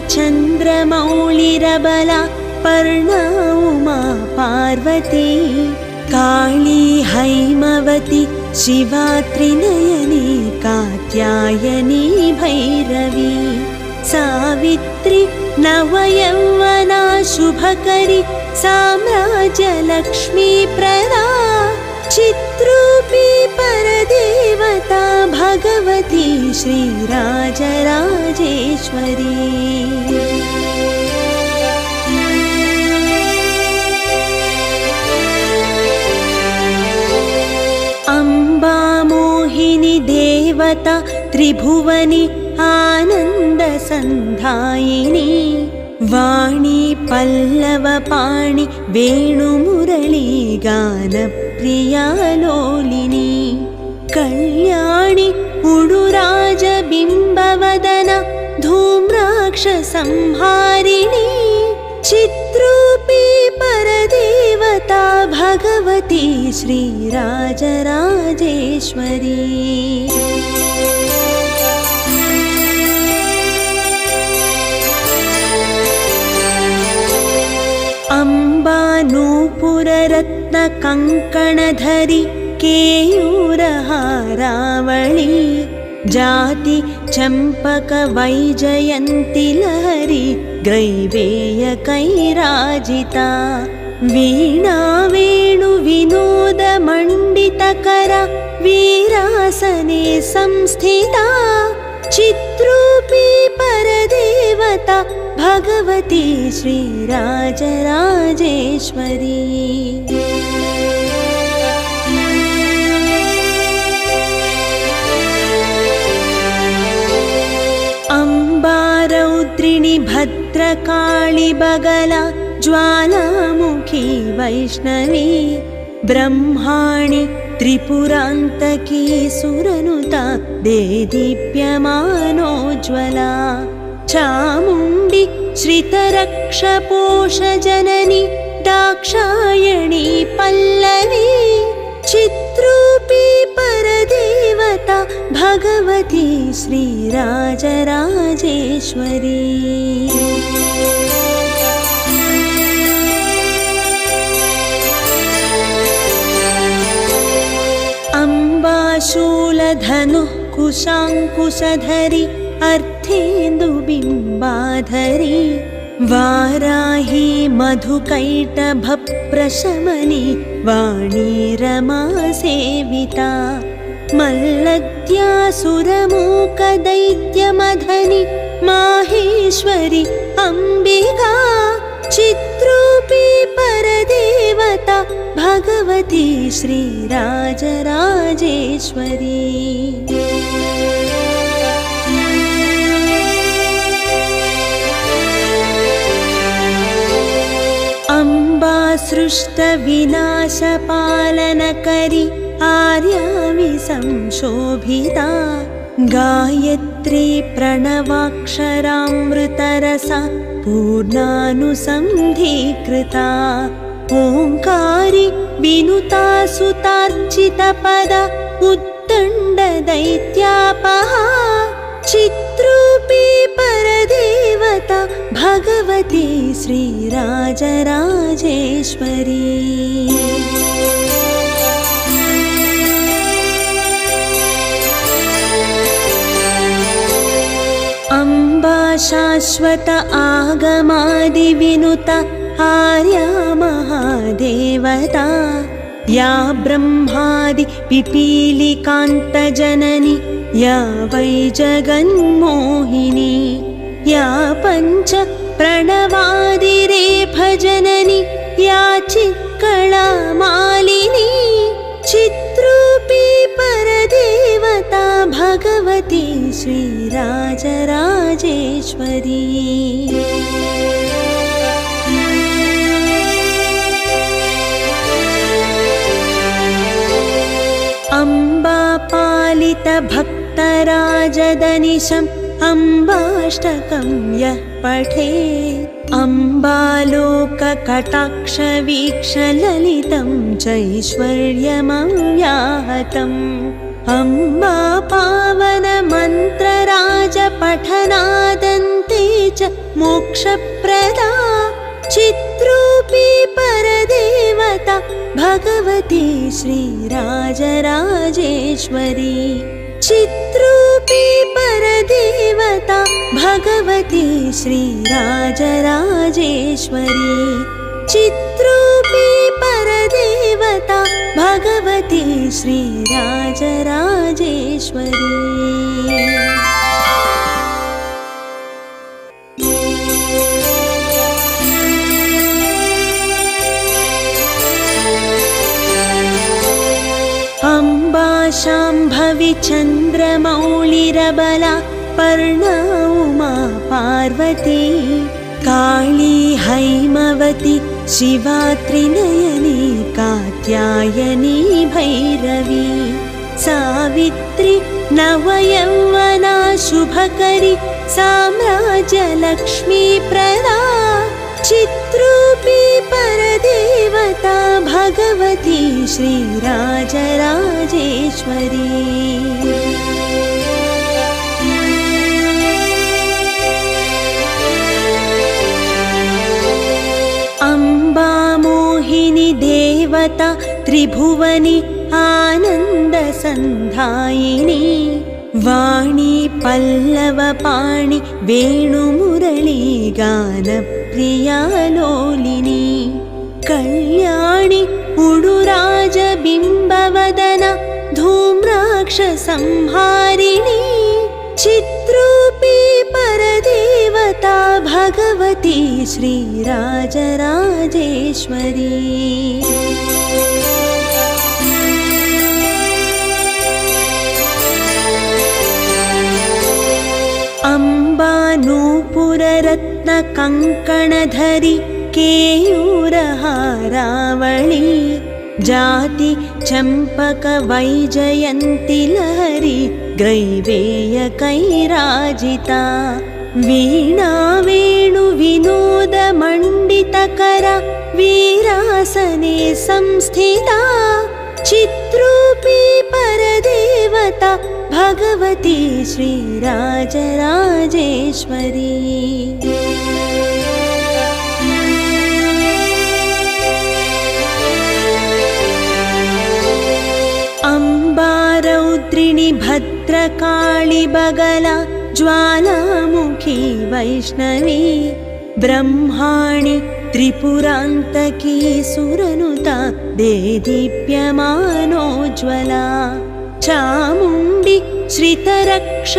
शाम्भवि चन्द्रमौळिरबला पर्णा उमा पार्वती काली हैमवती शिवा त्रिनयनी कात्यायनी भैरवी सावित्री नवयौवना शुभकरि साम्राज्यलक्ष्मी प्रदा चित्रूपी परदेवता भगवती श्रीराजराजेश्वरी अम्बा मोहिनी देवता त्रिभुवनि आनन्दसन्धायिनी वाणी पल्लवपाणि वेणुमुरळी गानप्रिया लोलिनी कल्याणि उडुराजबिम्बवदन धूम्राक्षसंहारिणी चित्रूपी परदेवता भगवती श्रीराजराजेश्वरी। अम्बा नूपुररत्नकङ्कणधरि केयूरहारावळी जाति चम्पकवैजयन्ति लहरि ग्रैवेयकैराजिता वीणा वेणुविनोदमण्डितकर वीरासने संस्थिता चित्रूपी परदेवता भगवती श्रीराजराजेश्वरी भद्रकाळि बगला ज्वालामुखी वैष्णवी ब्रह्माणि त्रिपुरान्तकी सुरनुता देदीप्यमानोज्ज्वला चामुण्डि श्रितरक्षपोषजननि दाक्षायणी पल्लवी भगवती श्रीराजराजेश्वरी अम्बाशूलधनुः कुशाङ्कुशधरि अर्थेन्दुबिम्बाधरि वाराही मधुकैटभप्रशमनि वाणी रमा सेविता मल्लद्यासुरमूकदैत्यमधनि माहेश्वरि अम्बिका चित्रूपी परदेवता भगवती श्रीराजराजेश्वरी। अम्बा सृष्टविनाशपालनकरि आर्यावि संशोभिता गायत्री प्रणवाक्षरामृतरसा पूर्णानुसन्धीकृता ओङ्कारि विनुता सुतार्चितपद उद्दण्डदैत्यापहा चित्रूपी परदेवता भगवती श्रीराजराजेश्वरी शाश्वत आगमादिविनुत आर्या महादेवता या ब्रह्मादि पिपीलिकान्तजननि या वै जगन्मोहिनी या पञ्च प्रणवादिरेफजननि या चित्कला भगवती श्रीराजराजेश्वरी अम्बा पालितभक्तराजदनिशम् अम्बाष्टकं यः पठे अम्बालोककटाक्षवीक्षललितं चैश्वर्यमव्याहतम् अम्बा पावनमन्त्रराजपठनादन्ते च मोक्षप्रदा। चित्रूपी परदेवता भगवती श्रीराजराजेश्वरी। चित्रूपी परदेवता भगवती श्रीराजराजेश्वरी। चित्रूपी परदेवता भगवती श्रीराजराजेश्वरी। अम्बा शाम्भवि चन्द्रमौलिरबला पर्णा उमा पार्वती काली हैमवती शिवा त्रिनयनी कात्यायनी भैरवी सावित्री नवयौवना शुभकरी साम्राज्यलक्ष्मी प्रदा चित्रूपी परदेवता भगवती श्रीराजराजेश्वरी अम्बा मोहिनी देवता त्रिभुवनि आनन्दसन्धायिनी वाणी पल्लवपाणि वेणुमुरळी गानप्रियालोलिनी कल्याणि उडुराजबिम्बवदन धूम्राक्षसंहारिणी चित्रूपी परदेवता भगवती श्रीराजराजेश्वरी अम्बा नूपुररत्नकङ्कणधरि केयूरहारावळी जाति चम्पकवैजयन्ति लहरि ग्रैवेयकैराजिता वीणा वीरासने संस्थिता चित्रूपी परदेवता भगवती श्रीराजराजेश्वरी। अम्बारौद्रिणि भद्रकाळि बगला ज्वालामुखी वैष्णवी ब्रह्माणि त्रिपुरान्तकी सुरनुता देदीप्यमानोज्ज्वला चामुण्डि श्रितरक्षपोषजननि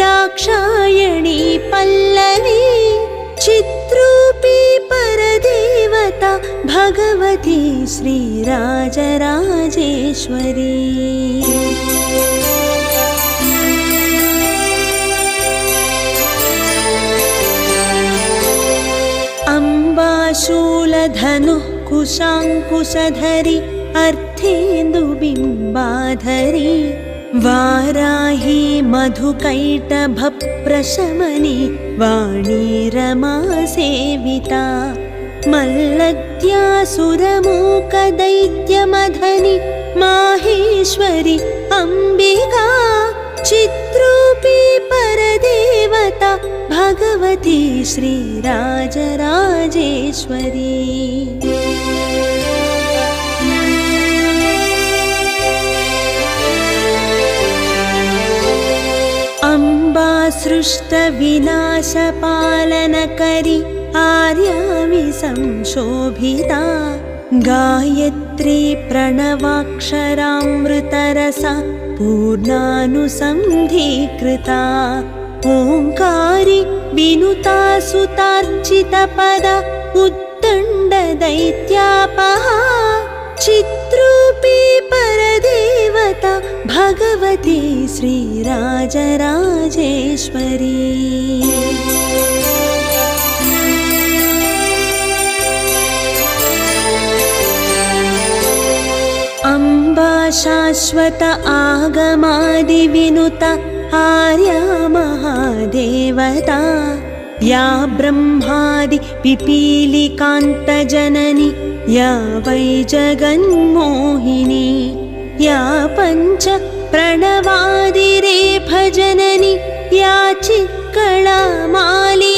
दाक्षायणी पल्लवी चित्रूपी परदेवता भगवती श्रीराजराजेश्वरी अम्बाशूलधनुः कुशाङ्कुशधरि अर्थेन्दुबिम्बाधरि वाराही मधुकैटभप्रशमनि वाणी रमा सेविता मल्लद्यासुरमूकदैत्यमधनि माहेश्वरि अम्बिका परदेवता भगवती श्रीराजराजेश्वरी। अम्बा सृष्टविनाशपालनकरि आर्यामि संशोभिता। गायत्री प्रणवाक्षरामृतरसा पूर्णानुसन्धीकृता ओङ्कारि विनुता सुतार्चितपदा उद्दण्डदैत्यापहा चित्रूपी परदेवता भगवती श्रीराजराजेश्वरी शाश्वत आगमादिविनुत आर्या महादेवता या ब्रह्मादि पिपीलिकान्तजननि या वै जगन्मोहिनी या पञ्च प्रणवादिरेफजननि या चिक्कळा माली